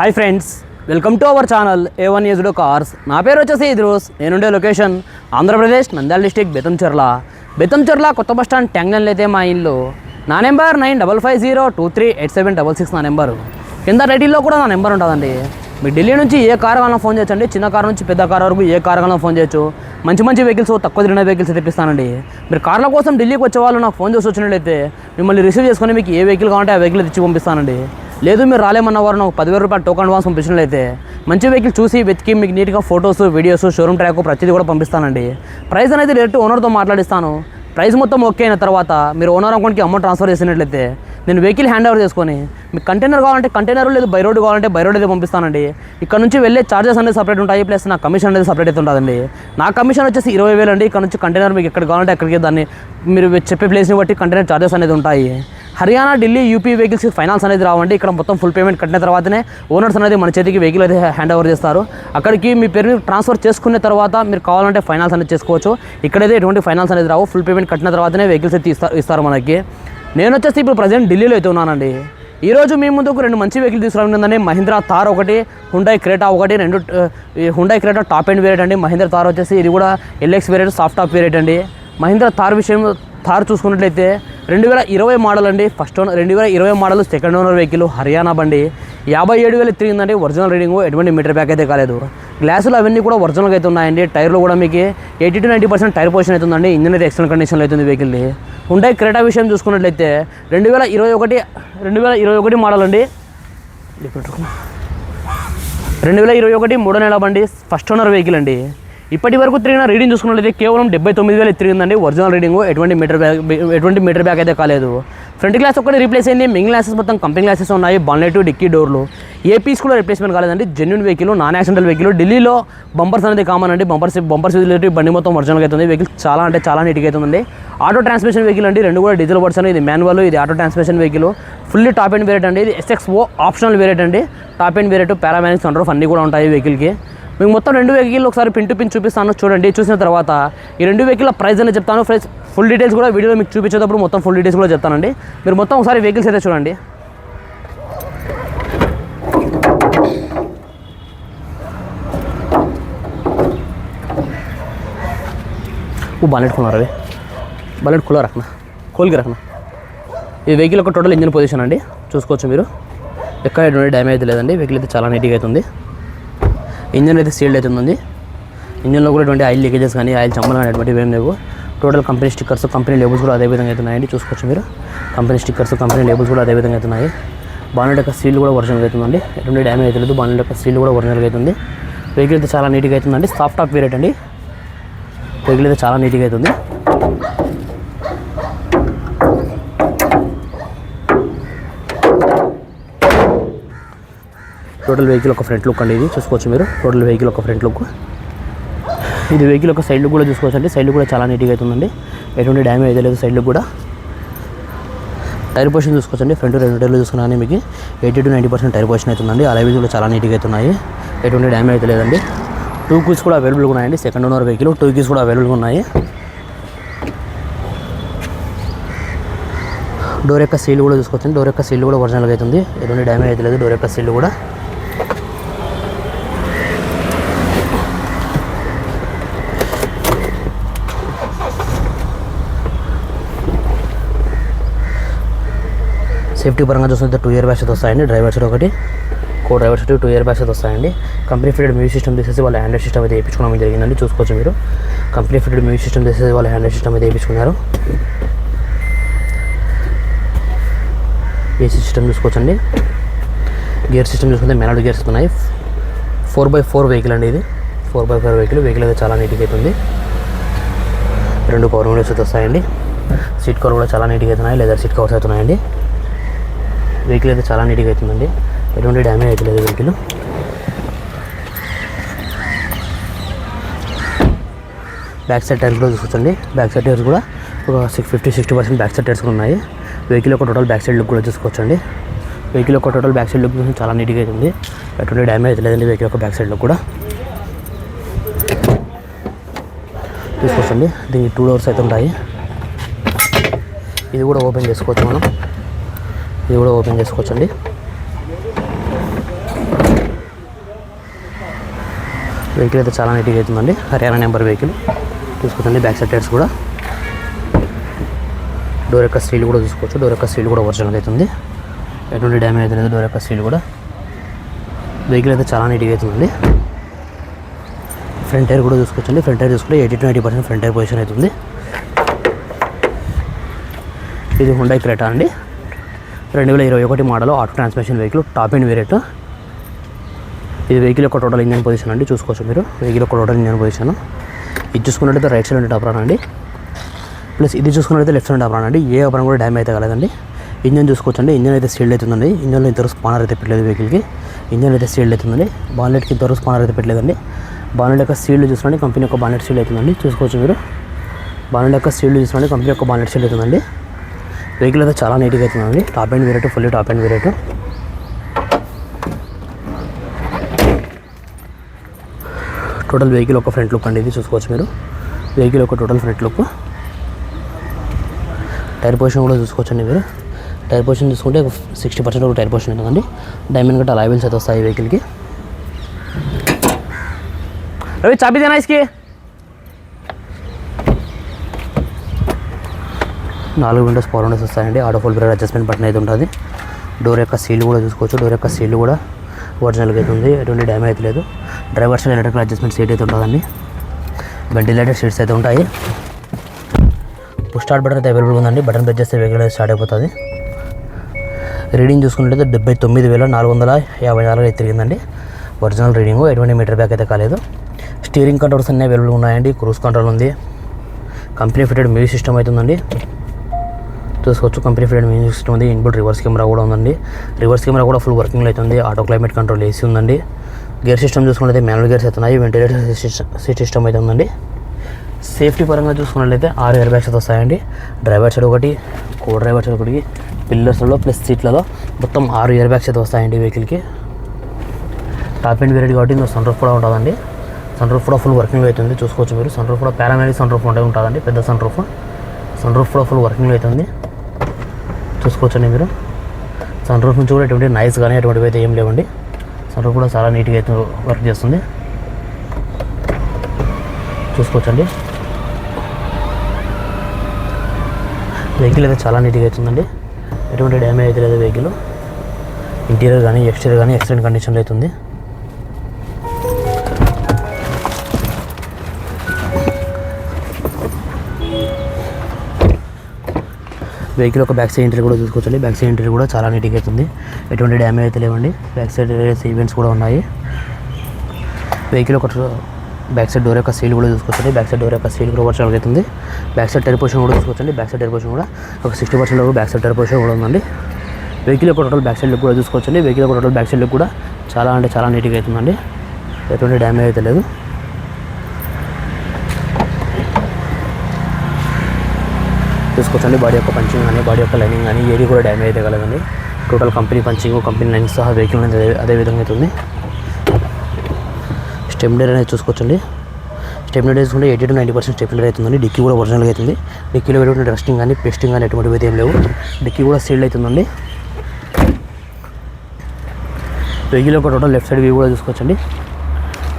Hi friends welcome to our channel A one used cars నా పేరు వచ్చేసి ఇద్రోస్ నేనుండే లొకేషన్ ఆంధ్రప్రదేశ్ నంద్యాల డిస్టిక్ బెతంచెర్ల బెతంచెర్ల కొత్త బస్ స్టాండ్ ట్యాంగ్లైన్లో అయితే మా ఇల్లు. నా number nine double five zero two three eight seven double six నా నెంబరు. కింద టైటిల్లో కూడా నా నెంబర్ ఉంటుందండి. మీరు ఢిల్లీ నుంచి ఏ కార్ కావాలన్నా ఫోన్ చేయొచ్చండి. చిన్న కార్ నుంచి పెద్ద కార్ వరకు ఏ కార్ కావాలన్నా ఫోన్ చేయొచ్చు. మంచి మంచి వెహికల్స్ తక్కువ తిరిగిన వెహికల్స్ తెప్పిస్తానండి. మీరు కార్ల కోసం ఢిల్లీకి వచ్చే వాళ్ళు నాకు ఫోన్ చేసి వచ్చినట్లయితే మిమ్మల్ని రిసీవ్ చేసుకొని మీకు ఏ వెహికల్ కావాలంటే ఆ వెహికల్ తెచ్చి పంపిస్తానండి. లేదు మీరు రాలేమన్న వారు నాకు పదివేల రూపాయలు టోకన్ అడ్వాన్స్ పంపించినట్లయితే మంచి వెహికల్ చూసి వెతికి మీకు నీట్గా ఫొటోస్ వీడియోస్ షోరూమ్ ట్రాక్ ప్రతిదీ కూడా పంపిస్తానండి. ప్రైస్ అనేది డైరెక్ట్ ఓనర్తో మాట్లాడిస్తాను. ప్రైస్ మొత్తం ఓకే అయిన తర్వాత మీరు ఓనర్ అకౌంట్కి అమౌంట్ ట్రాన్స్ఫర్ చేసినట్లయితే నేను వెహికల్ హ్యాండ్ ఓవర్ చేసుకొని మీకు కంటైనర్ కావాలంటే కంటైనర్ లేదు బై రోడ్ కావాలంటే బై రోడ్ అయితే పంపిస్తానండి. ఇక్కడ నుంచి వెళ్ళే చార్జెస్ అనేది సపరేట్ ఉంటాయి ప్లస్ నా కమిషన్ అనేది సపరేట్ అయితే ఉంటుందండి నా కమిషన్ వచ్చేసి ఇరవై వేలు అండి. ఇక్కడ నుంచి కంటైనర్ మీకు ఎక్కడ కావాలంటే అక్కడికి దాన్ని మీరు చెప్పే ప్లేస్ని బట్టి కంటైనర్ చార్జెస్ అనేది ఉంటాయి. Haryana Delhi UP vehicles finance అనేది రావండి. ఇక్కడ మొత్తం ఫుల్ పేమెంట్ కట్టిన తర్వాతనే ఓనర్స్ అనేది మన చేతికి వెహికల్ అయితే హ్యాండ్ ఓవర్ చేస్తారు. అక్కడికి మీ పేరు ట్రాన్స్ఫర్ చేసుకున్న తర్వాత మీరు కావాలంటే ఫైనాన్స్ అనేది చేసుకోవచ్చు. ఇక్కడైతే ఎటువంటి ఫైనాన్స్ అనేది రావు. ఫుల్ పేమెంట్ కట్టిన తర్వాతనే వెహికల్స్ అయితే ఇస్తారు ఇస్తారు మనకి. నేను వచ్చేసి ఇప్పుడు ప్రజెంట్ ఢిల్లీలో అయితే ఉన్నానండి. ఈరోజు మీ ముందుకు రెండు మంచి వెహికల్ తీసుకురావడం మహీంద్రా థార్ ఒకటి హుండై క్రేటా ఒకటి రెండు Hyundai Creta top end variant అండి. మహీంద్రా థార్ వచ్చేసి ఇది కూడా LX variant soft top variant అండి. మహీంద్రా థార్ విషయం థార్ చూసుకున్నట్లయితే రెండు వేల ఇరవై మోడల్ అండి. ఫస్ట్ ఓనర్ రెండు వేల ఇరవై model second owner vehicle Haryana బండి. యాభై ఏడు వేలు తిరిగిందండి. Original reading. ఎటువంటి మీటర్ బ్యాక్ అయితే కాలేదు. గ్లాసులు అవన్నీ కూడా ఒరిజినల్గా అయితే ఉన్నాయండి. టైర్లు కూడా మీకు eighty to ninety percent tyre position అవుతుందండి ఇంజిన్ అయితే ఎక్సలెంట్ కండిషన్లో అవుతుంది వెహికల్ని హుండై క్రేటా విషయం చూసుకున్నట్లయితే రెండు వేల ఇరవై ఒకటి రెండు వేల ఇరవై ఒకటి మోడల్ అండి. రెండు వేల ఇరవై ఒకటి మూడో నెల బండి? ఫస్ట్ ఓనర్ వెహికల్ అండి. ఇప్పటి వరకు తిరిగిన రీడింగ్ చూసుకున్నట్లయితే కేవలం డెబ్బై తొమ్మిది వేలు తిరిగిందండి. Original reading. ఎటువంటి మీటర్ బ్యాక్ ఎటువంటి మీటర్ బ్యాక్ అయితే కాలేదు. ఫ్రంట్ గ్లాస్ ఒక్కటి రీప్లేస్ అయింది. మింగ్ గ్లాసెస్ మొత్తం కంపెనీ గ్లాసెస్ ఉన్నాయి. బాన్లెట్ డిక్కీ డోర్లు ఏ పీస్ కూడా రిప్లేస్మెంట్ కాలేదండి. Genuine vehicle non accidental vehicle ఢిల్లీలో బంపర్స్ అనేది కామన్ అండి. బంపర్స్ బంపర్స్ రిలేటివ్ బండి మొత్తం ఒరిజినల్గా అవుతుంది. వెహికల్ చాలా అంటే చాలా నీట్గా అవుతుందండి ఆటో ట్రాన్స్మిషన్ వెహికల్ అండి. రెండు కూడా డీజిల్ వర్డ్స్ ఇది మాన్యువల్ ఇది auto transmission vehicle fully top end variant అండి. ఇది ఎస్ఎక్స్ ఓ ఆప్షనల్ వేరియట్ అండి. టాప్ ఎండ్ వేరియట్ పారామానిక్స్ అండర్ అన్నీ కూడా ఉంటాయి వెహికల్కి మీకు మొత్తం రెండు వెహికల్ ఒకసారి పిన్ టు పిన్ చూపిస్తాను. చూడండి చూసిన తర్వాత ఈ రెండు వెహికల్ ప్రైస్ అనేది చెప్తాను. ఫ్రెండ్స్ ఫుల్ డీటెయిల్స్ కూడా వీడియోలో మీకు చూపించేటప్పుడు మొత్తం ఫుల్ డీటెయిల్స్ కూడా చెప్తానండి. మీరు మొత్తం ఒకసారి వెహికల్స్ అయితే చూడండి. ఓ బాలెట్ కూలర్ అవి. బాలెట్ కూలర్ రక్న కోల్కి రక్న ఈ వెహికల్ ఒక టోటల్ ఇంజిన్ పొజిషన్ అండి. చూసుకోవచ్చు మీరు. ఎక్కడ ఎటువంటి డ్యామేజ్ లేదండి. వెహికల్ అయితే చాలా నీట్గా అవుతుంది ఇంజన్ అయితే సీల్డ్ అవుతుంది ఇంజన్లో కూడా ఎటువంటి ఆయిల్ లీకేజెస్ కానీ ఆయిల్ చమ్మలు కానీ ఎటువంటివి ఏం లేవు. Total company stickers company labels కూడా అదే విధంగా అవుతున్నాయండి చూసుకోవచ్చు మీరు. కంపెనీ స్టిక్కర్స్ కంపెనీ లేబుల్స్ కూడా అదే విధంగా అవుతున్నాయి బానెట్ యొక్క సీల్ కూడా ఒరిజినల్ అవుతుందండి ఎటువంటి డ్యామేజ్ అయితే లేదు. బానెట్ యొక్క సీల్ కూడా ఒరిజినల్ అవుతుంది వెహికల్ అయితే చాలా నీట్గా అవుతుందండి సాఫ్ట్ టాప్ వేరేట్ అండి. వెహికల్ అయితే చాలా నీట్గా అవుతుంది టోటల్ వెహికల్ ఒక ఫ్రంట్ లుక్ అండి ఇది. చూసుకోవచ్చు మీరు. టోటల్ వెహికల్ ఒక ఫ్రంట్ లుక్. ఇది వెహికల్ ఒక సైడ్ లుక్ కూడా చూసుకోవచ్చు అండి. సైడ్ కూడా చాలా నీట్గా అవుతుందండి ఎటువంటి డ్యామేజ్ అయితే లేదు సైడ్ కూడా. టైర్ పొజిషన్ చూసుకోవచ్చండి ఫ్రంట్ రెండు టైర్లు చూసుకున్నాను మీకు. Eighty to ninety percent tyre position అవుతుందండి అలైవీస్ కూడా చాలా నీట్గా అవుతున్నాయి ఎటువంటి డ్యామేజ్ అయితే లేదండి. టూ కీస్ కూడా అవైలబుల్గా ఉన్నాయండి. Second owner vehicle. Two keys కూడా అవైలబుల్గా ఉన్నాయి. డోర్ యొక్క సీల్ కూడా చూసుకోవచ్చండి డోర్ యొక్క సీల్ కూడా ఒరిజినల్గా అవుతుంది ఎటువంటి డ్యామేజ్ అయితే లేదు. డోర్ యొక్క సీల్ కూడా. సేఫ్టీ పరంగా చూస్తుంటే టూ ఇయర్ బ్యాచ్ వస్తాయండి. డ్రైవర్ సీట్ ఒకటి co driver seat two airbag వస్తాయండి. కంపెనీ ఫిటెడ్ మ్యూజిక్ సిస్టమ్ తీసేసి వాళ్ళ హ్యాండ్రెడ్ సిస్టమ్ అయితే వేయించుకోవడం జరిగిందండి. చూసుకోవచ్చు మీరు. కంపెనీ ఫిటెడ్ మ్యూజిక్ సిస్టమ్ తీసేసి వాళ్ళ హ్యాండ్రెడ్ సిస్టమ్ అయితే వేయించుకున్నారు. ఏసీ సిస్టమ్ చూసుకోవచ్చండి. గేర్ సిస్టమ్ చూసుకుంటే మెనల్ గేర్స్ ఉన్నాయి ఫోర్ బై ఫోర్ వెహికల్ అండి ఇది. Four by four vehicle. Vehicle అయితే చాలా నీట్గా అవుతుంది రెండు పవర్ విండోస్ అయితే వస్తాయండి. సీట్ కవర్ కూడా చాలా నీట్గా అవుతున్నాయి లెదర్ సీట్ కవర్స్ అవుతున్నాయండి వెహికల్ అయితే చాలా నీట్గా అవుతుందండి. ఎటువంటి డ్యామేజ్ అయితే లేదు వెహికల్ బ్యాక్ సైడ్ టైర్స్ కూడా చూసుకోవచ్చండి. బ్యాక్ సైడ్ టైర్స్ కూడా ఒక six fifty sixty percent back side tyres ఉన్నాయి. వెహికల్ యొక్క టోటల్ బ్యాక్ సైడ్ లుక్ కూడా చూసుకోవచ్చండి. వెహికల్ యొక్క టోటల్ బ్యాక్ సైడ్ లుక్ చూసి చాలా నీట్గా అవుతుంది. ఎటువంటి డ్యామేజ్ అయితే లేదండి వెహికల్ యొక్క బ్యాక్ సైడ్ కూడా. చూసుకోవచ్చండి. దీనికి టూ డోర్స్ అయితే ఉంటాయి. ఇది కూడా ఓపెన్ చేసుకోవచ్చు మనం. ఇది కూడా ఓపెన్ చేసుకోవచ్చండి. వెహికల్ అయితే చాలా నీట్గా అవుతుందండి. హర్యానా నెంబర్ వెహికల్ చూసుకోవచ్చండి. బ్యాక్ సైడ్ టైర్స్ కూడా. డోర్ యొక్క స్టీల్ కూడా చూసుకోవచ్చు. డోర్ యొక్క స్టీల్ కూడా ఒరిజినల్ అవుతుంది. ఎటువంటి డ్యామేజ్ అయితే లేదు. డోర్ యొక్క స్టీల్ కూడా. వెహికల్ అయితే చాలా నీట్గా అవుతుందండి. ఫ్రంట్ టైర్ కూడా చూసుకోవచ్చండి. ఫ్రంట్ టైర్ చూసుకుంటే eighty to ninety percent front tyre position అవుతుంది. ఇది హుండై క్రెటా అండి. రెండు వేల ఇరవై ఒకటి model auto transmission vehicle top end variant ఇది వెహికల్ యొక్క టోటల్ ఇంజన్ పొజిషన్ అండి చూసుకోవచ్చు మీరు. వెహికల్ యొక్క టోటల్ ఇంజన్ పొజిషన్ ఇది చూసుకున్నట్టయితే రైట్ సైడ్ ఉండే టాపరాన్ అండి. ప్లస్ ఇది చూసుకున్నట్టయితే లెఫ్ట్ సైడ్ టాపరాన్ అండి. ఏ అపరం కూడా డ్యామేజ్ అయితే కాలేదండి. ఇంజన్ చూసుకోవచ్చండి. ఇంజన్ అయితే సీల్డ్ అవుతుందండి ఇంజన్లో ఇంతవరకు స్పానర్ అయితే పెట్టలేదు వెహికల్కి ఇంజన్ అయితే సీల్డ్ అవుతుందండి బాన్లెట్కి ఇంతవరకు స్పానర్ అయితే పెట్టలేదండి. బాన్లెట్ యొక్క సీల్డ్ చూసుకోండి కంపెనీ యొక్క బాన్లెట్ సీల్డ్ అవుతుందండి చూసుకోవచ్చు మీరు. బాన్లెట్ యొక్క సీల్డ్ చూసుకోండి కంపెనీ యొక్క బాన్లెట్ సీల్డ్ అవుతుందండి వెహికల్ అయితే చాలా నీట్గా అవుతుందండి. Top end variant fully top end variant total vehicle ఒక ఫ్రంట్ లుక్ అండి ఇది చూసుకోవచ్చు మీరు. వెహికల్ ఒక total front look tyre position కూడా చూసుకోవచ్చండి మీరు. టైర్ పొజిషన్ చూసుకుంటే సిక్స్టీ పర్సెంట్ ఒక టైర్ పొజిషన్ ఉంటుందండి. డైమండ్ గట్ట లైబిల్స్ అయితే వస్తాయి వెహికల్కి రవి చాబీ దేనా ఇస్కి? నాలుగు విండోస్ పవర్ విండోస్ వస్తాయండి. Auto full brake adjustment button అయితే ఉంటుంది. డోర్ యొక్క సీల్ కూడా చూసుకోవచ్చు. డోర్ యొక్క సీల్ కూడా ఒరిజినల్గా అయితే ఉంది. ఎటువంటి డ్యామేజ్ అయితే లేదు. Driver side electrical adjustment seat అయితే ఉంటుందండి. వెంటిలేటర్ సీట్స్ అయితే ఉంటాయి. పుష్ స్టార్ట్ బటన్ అయితే అవైలబుల్ ఉందండి. బటన్ ప్రెస్ చేస్తే వెహికల్ స్టార్ట్ అయిపోతుంది. రీడింగ్ చూసుకున్నట్లయితే డెబ్బై తొమ్మిది వేల నాలుగు వందల యాభై నాలుగు అయితే తిరిగిందండి. ఒరిజినల్ రీడింగ్ ఎటువంటి మీటర్ బ్యాక్ అయితే కాలేదు. స్టీరింగ్ కంట్రోల్స్ అన్నీ అవైలబుల్ ఉన్నాయండి. క్రూజ్ కంట్రోల్ ఉంది. కంపెనీ ఫిటెడ్ మ్యూజిక్ సిస్టమ్ అవుతుందండి చూసుకోవచ్చు కంపెనీ ఫిటెడ్ మ్యూజిక్ సిస్టమ్ ఉంది ఇన్బుల్ రివర్స్ కెమెరా కూడా ఉందండి. రివర్స్ కెమెరా కూడా ఫుల్ వర్కింగ్ అవుతుంది. ఆటో క్లైమేట్ కంట్రోల్ ఏసీ ఉందండి. గేర్ సిస్టమ్ చూసుకున్నట్లయితే మ్యానువల్ గేర్స్ అవుతున్నాయి. వెంటిలేటర్ సీట్ సిస్టమ్ అయితే ఉందండి. సేఫ్టీ పరంగా చూసుకున్నట్లయితే ఆరు ఎయిర్ బ్యాగ్స్ అయితే వస్తాయండి. డ్రైవర్ సైడ్ ఒకటి కో డ్రైవర్ సైడ్ ఒకటి పిల్లర్స్లో ప్లస్ సీట్లలో మొత్తం ఆరు ఇయర్ బ్యాగ్స్ అయితే వస్తాయండి వెహికల్కి టాప్ అండ్ వేరేట్ కాబట్టి ఇందులో సన్ రూఫ్ కూడా ఉంటుందండి. సన్ రూఫ్ కూడా ఫుల్ వర్కింగ్ అవుతుంది. చూసుకోవచ్చు మీరు. సన్ రూఫ్ కూడా పారామెడిక్ సన్ రూఫ్ ఉంటే ఉంటుందండి. పెద్ద సన్ రూఫ్. సన్ రూఫ్ కూడా ఫుల్ వర్కింగ్ అవుతుంది. చూసుకోవచ్చండి మీరు. సన్ రూఫ్ నుంచి కూడా ఎటువంటి నైస్ కానీ ఎటువంటివి అయితే ఏం లేవండి. సన్ రూఫ్ కూడా చాలా నీట్గా అయితే వర్క్ చేస్తుంది. చూసుకోవచ్చండి. వెహికల్ అయితే చాలా నీట్గా అవుతుందండి. ఎటువంటి డ్యామేజ్ అయితే లేదు వెహికల్ ఇంటీరియర్ కానీ ఎక్స్టీరియర్ కానీ ఎక్సలెంట్ కండిషన్లో అవుతుంది వెహికల్ ఒక బ్యాక్ సైడ్ ఇంటర్ కూడా చూసుకోవచ్చండి బ్యాక్ సైడ్ ఇంటీరియర్ కూడా చాలా నీట్గా అవుతుంది ఎటువంటి డ్యామేజ్ అయితే లేవండి బ్యాక్ సైడ్ ఈవెంట్స్ కూడా ఉన్నాయి వెహికల్ ఒక బ్యాక్ సైడ్ డోర్ యొక్క సీల్ కూడా చూసుకోవచ్చండి బ్యాక్ సైడ్ డోర్ యొక్క సీల్ కూడా వర్షాలు అవుతుంది బ్యాక్ సైడ్ టైర్ పొజిషన్ కూడా చూసుకోవచ్చండి బ్యాక్ సైడ్ టైర్ పొజిషన్ కూడా ఒక సిక్స్టీ పర్సెంట్ వరకు బ్యాక్ సైడ్ టైర్ పొజిషన్ కూడా ఉందండి వెహికల్ యొక్క టోటల్ బ్యాక్ సైడ్ లుక్ కూడా చూసుకోవచ్చండి వెహికల్ యొక్క టోటల్ బ్యాక్ సైడ్ లుక్ కూడా చాలా అంటే చాలా నీట్గా అవుతుందండి ఎటువంటి డ్యామేజ్ అయితే లేదు చూసుకోవచ్చండి బాడీ యొక్క పంచింగ్ కానీ బాడీ యొక్క లైనింగ్ కానీ ఏది కూడా డ్యామేజ్ అయితే కలదండి. Total company punching company lining సహా వెహికల్ అనేది అదే విధంగా అవుతుంది స్టెమ్లర్ అనేది చూసుకోవచ్చండి. స్టెమ్లర్ చూసుకుంటే ఎయిటీ టు నైంటీ పర్సెంట్ స్టెమ్లర్ అవుతుందండి. డిక్కీ కూడా ఒరిజినల్గా అవుతుంది. డిక్కీలో ఎటువంటి డస్టింగ్ కానీ పేస్టింగ్ కానీ ఎటువంటివి అయితే ఏం లేవు. డిక్కీ కూడా సీల్డ్ అవుతుందండి. వెహికల్ ఒక టోటల్ లెఫ్ట్ సైడ్ వ్యూ కూడా చూసుకోవచ్చండి.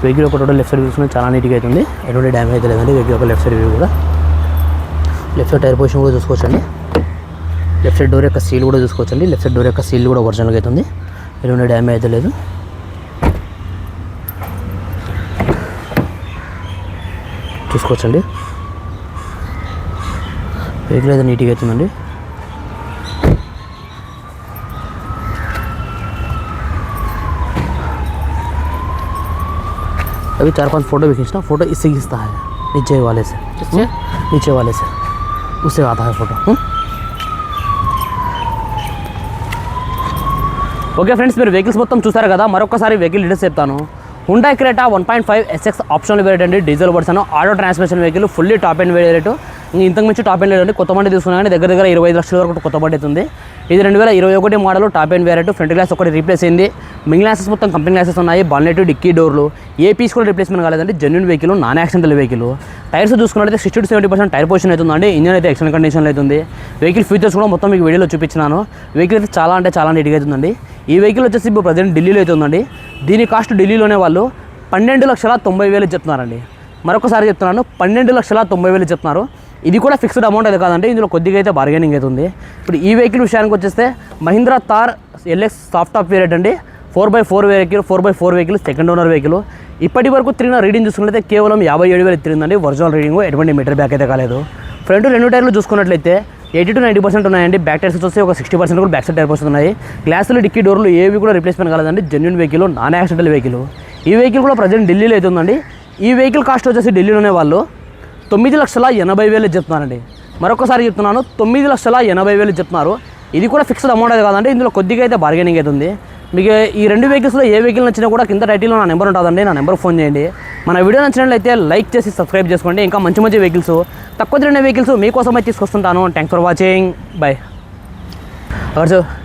వెహికల్ ఒక టోటల్ లెఫ్ట్ సైడ్ చూసుకుంటే చాలా నీట్గా అవుతుంది. ఎటువంటి డ్యామేజ్ అయితే లేదండి. వెహికల్ ఒక లెఫ్ట్ సైడ్ వ్యూ కూడా. లెఫ్ట్ సైడ్ టైర్ పొజిషన్ కూడా చూసుకోవచ్చండి లెఫ్ట్ సైడ్ డోర్ యొక్క సీల్ కూడా చూసుకోవచ్చండి లెఫ్ట్ సైడ్ డోర్ యొక్క సీల్ కూడా ఒరిజినల్గా అవుతుంది ఎటువంటి డ్యామేజ్ అయితే లేదు చూసుకోవచ్చండి వెహికల్ అయితే నీట్గా అవుతుందండి अभी चार पांच फोटो भी खींचना फोटो इससे खींचता है नीचे वाले से हम्म? नीचे वाले से उससे आता है फोटो हम्म? ఓకే ఫ్రెండ్స్ మీరు వెహికల్స్ మొత్తం చూసారు కదా మరొకసారి వెహికల్ డీటెయిల్స్ చెప్తాను Hyundai Creta one point five SX optional variant అండి diesel version auto transmission vehicle fully top and variant ఇంక ఇంతకు మించి టాప్ అండ్ వేరియట్ కొత్త బండి తీసుకున్నా కానీ దగ్గర దగ్గర ఇరవై ఐదు లక్షల వరకు కొత్త బండి అవుతుంది ఇది రెండు వేల ఇరవై ఒకటి model top end variant front glass ఒకటి రీప్లేస్ అయింది. మింగ్ గ్లాసెస్ మొత్తం కంపెనీ గ్లాసెస్ ఉన్నాయి. బాల్నెట్ డిక్కీ డోర్లు ఏ పీస్ కూడా రీప్లేస్మెంట్ కాలేదండి. Genuine vehicle non accidental vehicle tyres చూసుకున్నట్లయితే sixty to seventy percent tyre position అవుతుందండి ఇంజన్ అయితే ఎక్సలెంట్ కండిషన్లో అవుతుంది వెహికల్ ఫీచర్స్ కూడా మొత్తం మీకు వీడియోలో చూపించినాను. వెహికల్ అయితే చాలా అంటే చాలా నీట్గా అవుతుందండి ఈ వెహికల్ వచ్చేసి ఇప్పుడు ప్రజెంట్ ఢిల్లీలో అయితే ఉందండి. దీని కాస్ట్ ఢిల్లీలోనే వాళ్ళు పన్నెండు లక్షల తొంభై వేలు చెప్తున్నారండి. మరొకసారి చెప్తున్నాను. పన్నెండు లక్షల తొంభై వేలు చెప్తున్నారు. ఇది కూడా ఫిక్స్డ్ అమౌంట్ అయితే కాదండి. ఇందులో కొద్దిగా అయితే బార్గెనింగ్ అవుతుంది ఇప్పుడు ఈ వెహికల్ విషయానికి వచ్చేస్తే Mahindra Thar LX soft top variant అండి. Four by four vehicle four by four vehicle second owner vehicle ఇప్పటి వరకు తిరిగిన రీడింగ్ చూసుకున్నట్లయితే కేవలం యాభై ఏడు వేలు తిరిగిందండి. ఒరిజినల్ రీడింగ్ ఎటువంటి మీటర్ బ్యాక్ అయితే కాలేదు. ఫ్రంట్ రెండు టైర్లు చూసుకున్నట్లయితే ఎయిటీ టు నైంటీ పర్సెంట్ ఉన్నాయండి. బ్యాక్ టైర్స్ వచ్చేసి ఒక సిక్స్టీ పర్సెంట్ కూడా బ్యాక్ సైడ్ టైర్ పర్సెంట్ ఉన్నాయి. గ్లాసులు డిక్కీ డోర్లు ఏవి కూడా రిప్లేస్మెంట్ కాలేదండి. Genuine vehicle non accidental vehicle ఈ వెహికల్ కూడా ప్రజెంట్ ఢిల్లీలో అయితే ఉందండి. ఈ వెహికల్ కాస్ట్ వచ్చేసి ఢిల్లీలోనే వాళ్ళు. తొమ్మిది లక్షల ఎనభై వేలు చెప్తున్నారండి మరొకసారి చెప్తున్నాను తొమ్మిది లక్షల ఎనభై వేలు చెప్తున్నారు. ఇది కూడా ఫిక్స్డ్ అమౌంట్ అయితే కాదండి ఇందులో కొద్దిగా అయితే బార్గెనింగ్ అవుతుంది మీకు ఈ రెండు వెహికల్స్లో ఏ వెహికల్ నచ్చినా కూడా కింద టైటిల్లో నా నెంబర్ ఉంటుందండి నా నెంబర్ ఫోన్ చేయండి. మన వీడియో నచ్చినట్లయితే లైక్ చేసి సబ్స్క్రైబ్ చేసుకోండి. ఇంకా మంచి మంచి వెహికల్స్ తక్కువ తిరిగిన వెహికల్స్ మీకోసమే తీసుకొస్తుంటాను. Thanks for watching bye sir